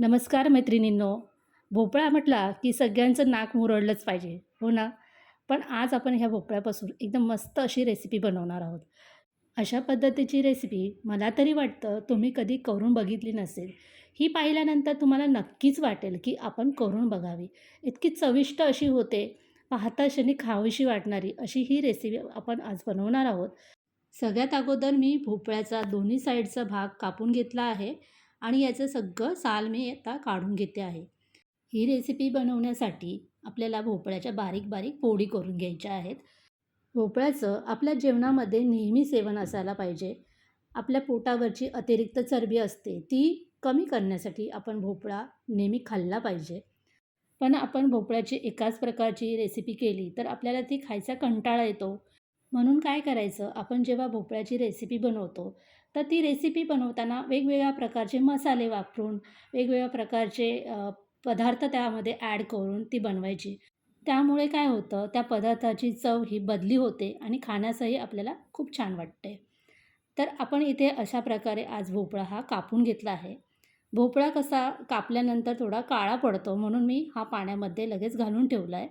नमस्कार मैत्रिणींनो. भोपळा म्हटला की सगळ्यांचं नाक मुरडलंच पाहिजे. हो ना? पण आज आपण ह्या भोपळ्यापासून एकदम मस्त अशी रेसिपी बनवणार आहोत. अशा पद्धतीची रेसिपी मला तरी वाटतं तुम्ही कधी करून बघितली नसेल. ही पाहिल्यानंतर तुम्हाला नक्कीच वाटेल की आपण करून बघावी. इतकी चविष्ट अशी होते पाहता क्षणी खावीशी वाटणारी अशी ही रेसिपी आपण आज बनवणार आहोत. सगळ्यात अगोदर मी भोपळ्याचा दोन्ही साईडचा भाग कापून घेतला आहे. आणि याचं सगळं साल मी आता काढून घेते आहे. ही रेसिपी बनवण्यासाठी आपल्याला भोपळ्याच्या बारीक बारीक पोळी करून घ्यायच्या आहेत. भोपळ्याचं आपल्या जेवणामध्ये नेहमी सेवन असायला पाहिजे. आपल्या पोटावरची अतिरिक्त चरबी असते ती कमी करण्यासाठी आपण भोपळा नेहमी खाल्ला पाहिजे. पण आपण भोपळ्याची एकाच प्रकारची रेसिपी केली तर आपल्याला ती खायचा कंटाळा येतो. म्हणून काय करायचं आपण जेव्हा भोपळ्याची रेसिपी बनवतो तर ती रेसिपी बनवताना वेगवेगळ्या प्रकारचे मसाले वापरून वेगवेगळ्या प्रकारचे पदार्थ त्यामध्ये ॲड करून ती बनवायची. त्यामुळे काय होतं त्या पदार्थाची चव ही बदली होते आणि खाण्यासही आपल्याला खूप छान वाटते. तर आपण इथे अशा प्रकारे आज भोपळा हा कापून घेतला आहे. भोपळा कसा कापल्यानंतर थोडा काळा पडतो म्हणून मी हा पाण्यामध्ये लगेच घालून ठेवला आहे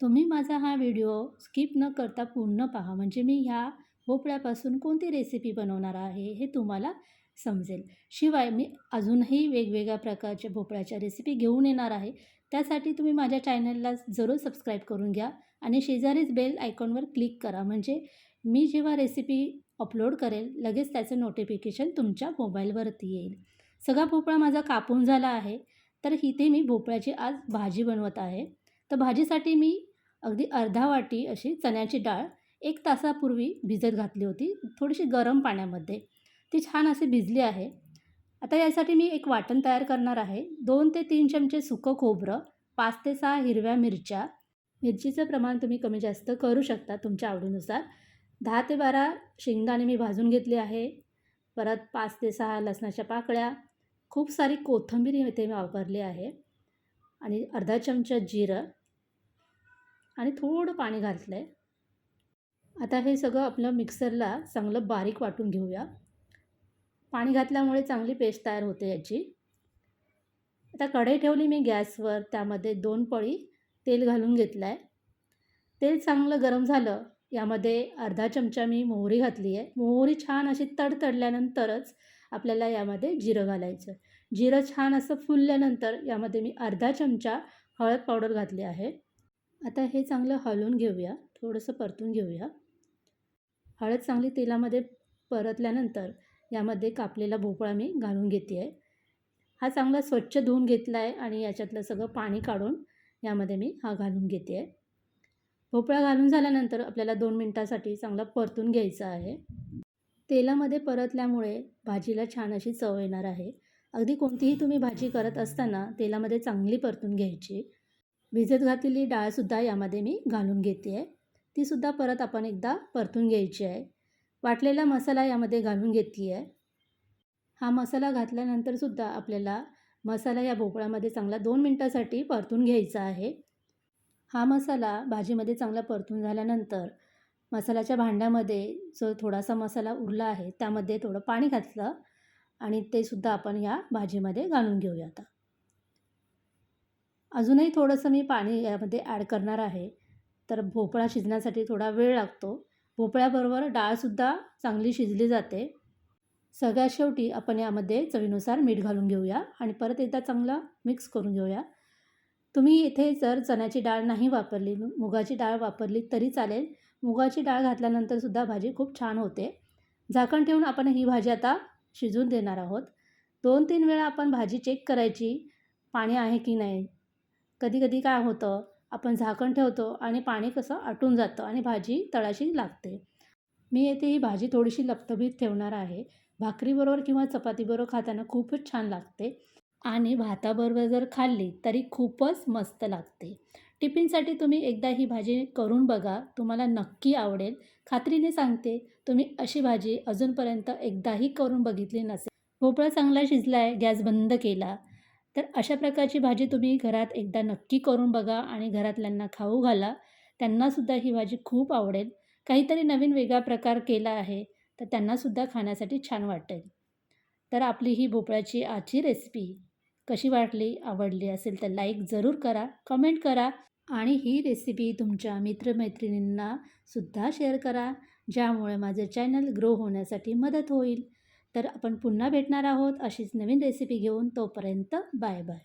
तुम्ही माझा हा व्हिडिओ स्किप न करता पूर्ण पहा. म्हणजे मी ह्या भोपळ्यापासून कोणती रेसिपी बनवणार आहे हे तुम्हाला समजेल. शिवाय मी अजूनही वेगवेगळ्या प्रकारच्या भोपळ्याच्या रेसिपी घेऊन येणार आहे. त्यासाठी तुम्ही माझ्या चॅनलला जरूर सबस्क्राईब करून घ्या आणि शेजारीच बेल आयकॉनवर क्लिक करा. म्हणजे मी जेव्हा रेसिपी अपलोड करेल लगेच त्याचं नोटिफिकेशन तुमच्या मोबाईलवरती येईल. सगळा भोपळा माझा कापून झाला आहे. तर इथे मी भोपळ्याची आज भाजी बनवत आहे. तर भाजीसाठी मी अगदी अर्धा वाटी अशी चण्याची डाळ एक तासापूर्वी भिजत घातली होती थोडीशी गरम पाण्यामध्ये. ती छान अशी भिजली आहे. आता यासाठी मी एक वाटण तयार करणार आहे. दोन ते तीन चमचे सुकं खोबरं पाच ते सहा हिरव्या मिरच्या. मिरचीचं प्रमाण तुम्ही कमी जास्त करू शकता तुमच्या आवडीनुसार. दहा ते बारा शेंगदाणे मी भाजून घेतले आहे. परत पाच ते सहा लसणाच्या पाकळ्या. खूप सारी कोथिंबीर इथे मी वापरली आहे. आणि अर्धा चमचा जिरं. आणि थोडं पाणी घातलं आहे आता हे सगळं आपलं मिक्सरला चांगलं बारीक वाटून घेऊया. पाणी घातल्यामुळे चांगली पेस्ट तयार होते याची. आता कढई ठेवली मी गॅसवर त्यामध्ये दोन पळी तेल घालून घेतलं आहे तेल चांगलं गरम झालं यामध्ये अर्धा चमचा मी मोहरी घातली आहे. मोहरी छान अशी तडतडल्यानंतरच आपल्याला यामध्ये जिरं घालायचं. जिरं छान असं फुलल्यानंतर यामध्ये मी अर्धा चमचा हळद पावडर घातली आहे. आता हे चांगलं हलवून घेऊया थोडंसं परतून घेऊया. हळद चांगली तेलामध्ये परतल्यानंतर यामध्ये कापलेला भोपळा मी घालून घेते आहे हा चांगला स्वच्छ धुवून घेतला आहे आणि याच्यातलं सगळं पाणी काढून यामध्ये मी हा घालून घेते आहे भोपळा घालून झाल्यानंतर आपल्याला दोन मिनटासाठी चांगला परतून घ्यायचा आहे. तेलामध्ये परतल्यामुळे भाजीला छान अशी चव येणार आहे. अगदी कोणतीही तुम्ही भाजी करत असताना तेलामध्ये चांगली परतून घ्यायची. भिजत घातलेली डाळसुद्धा यामध्ये मी घालून घेते आहे तीसुद्धा परत आपण एकदा परतून घ्यायची आहे. वाटलेला मसाला यामध्ये घालून घेतली आहे हा मसाला घातल्यानंतरसुद्धा आपल्याला मसाला या भोपळ्यामध्ये चांगला दोन मिनटासाठी परतून घ्यायचा आहे. हा मसाला भाजीमध्ये चांगला परतून झाल्यानंतर मसाल्याच्या भांड्यामध्ये जो थोडासा मसाला उरला आहे त्यामध्ये थोडं पाणी घातलं आणि ते सुद्धा आपण या भाजीमध्ये घालून घेऊया आता अजूनही थोडंसं मी पाणी यामध्ये ॲड करणार आहे. तर भोपळा शिजण्यासाठी थोडा वेळ लागतो. भोपळ्याबरोबर डाळसुद्धा चांगली शिजली जाते. सगळ्यात शेवटी आपण यामध्ये चवीनुसार मीठ घालून घेऊया आणि परत एकदा चांगलं मिक्स करून घेऊया. तुम्ही इथे जर चण्याची डाळ नाही वापरली मुगाची डाळ वापरली तरी चालेल. मुगाची डाळ घातल्यानंतरसुद्धा भाजी खूप छान होते. झाकण ठेवून आपण ही भाजी आता शिजवून देणार आहोत. दोन तीन वेळा आपण भाजी चेक करायची पाणी आहे की नाही? कधी कधी काय होतं आपण झाकण ठेवतो आणि पाणी कसं आटून जातं आणि भाजी तळाशी लागते. मी येथे ही भाजी थोडीशी लपतबीत ठेवणार आहे. भाकरीबरोबर किंवा चपातीबरोबर खाताना खूपच छान लागते आणि भाताबरोबर जर खाल्ली तरी खूपच मस्त लागते. टिफिनसाठी तुम्ही एकदा ही भाजी करून बघा. तुम्हाला नक्की आवडेल. खात्रीने सांगते तुम्ही अशी भाजी अजूनपर्यंत एकदाही करून बघितली नसेल. भोपळा चांगला शिजला आहे गॅस बंद केला. तर अशा प्रकारची भाजी तुम्ही घरात एकदा नक्की करून बघा आणि घरातल्यांना खाऊ घाला. त्यांनासुद्धा ही भाजी खूप आवडेल. काहीतरी नवीन वेगळा प्रकार केला आहे तर त्यांनासुद्धा खाण्यासाठी छान वाटेल. तर आपली ही भोपळ्याची आजची रेसिपी कशी वाटली आवडली असेल तर लाईक जरूर करा कमेंट करा आणि ही रेसिपी तुमच्या मित्रमैत्रिणींनासुद्धा शेअर करा ज्यामुळे माझं चॅनल ग्रो होण्यासाठी मदत होईल. तर आपण पुन्हा भेटणार आहोत अशीच नवीन रेसिपी घेऊन तोपर्यंत बाय बाय.